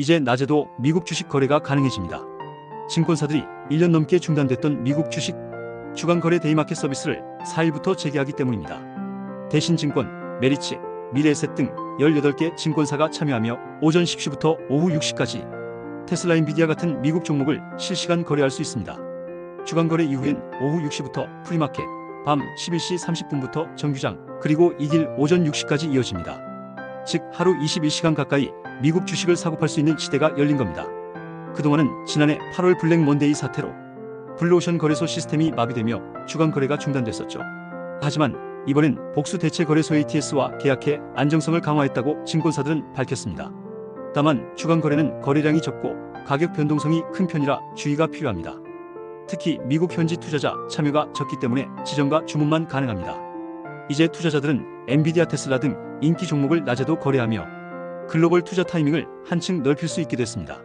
이제 낮에도 미국 주식 거래가 가능해집니다. 증권사들이 1년 넘게 중단됐던 미국 주식 주간 거래 데이마켓 서비스를 4일부터 재개하기 때문입니다. 대신증권, 메리츠, 미래에셋 등 18개 증권사가 참여하며 오전 10시부터 오후 6시까지 테슬라 인비디아 같은 미국 종목을 실시간 거래할 수 있습니다. 주간 거래 이후엔 오후 6시부터 프리마켓, 밤 11시 30분부터 정규장, 그리고 이길 오전 6시까지 이어집니다. 즉 하루 21시간 가까이 미국 주식을 사고 팔 수 있는 시대가 열린 겁니다. 그동안은 지난해 8월 블랙 먼데이 사태로 블루오션 거래소 시스템이 마비되며 주간 거래가 중단됐었죠. 하지만 이번엔 복수 대체 거래소 ATS와 계약해 안정성을 강화했다고 증권사들은 밝혔습니다. 다만 주간 거래는 거래량이 적고 가격 변동성이 큰 편이라 주의가 필요합니다. 특히 미국 현지 투자자 참여가 적기 때문에 지정과 주문만 가능합니다. 이제 투자자들은 엔비디아 테슬라 등 인기 종목을 낮에도 거래하며 글로벌 투자 타이밍을 한층 넓힐 수 있게 됐습니다.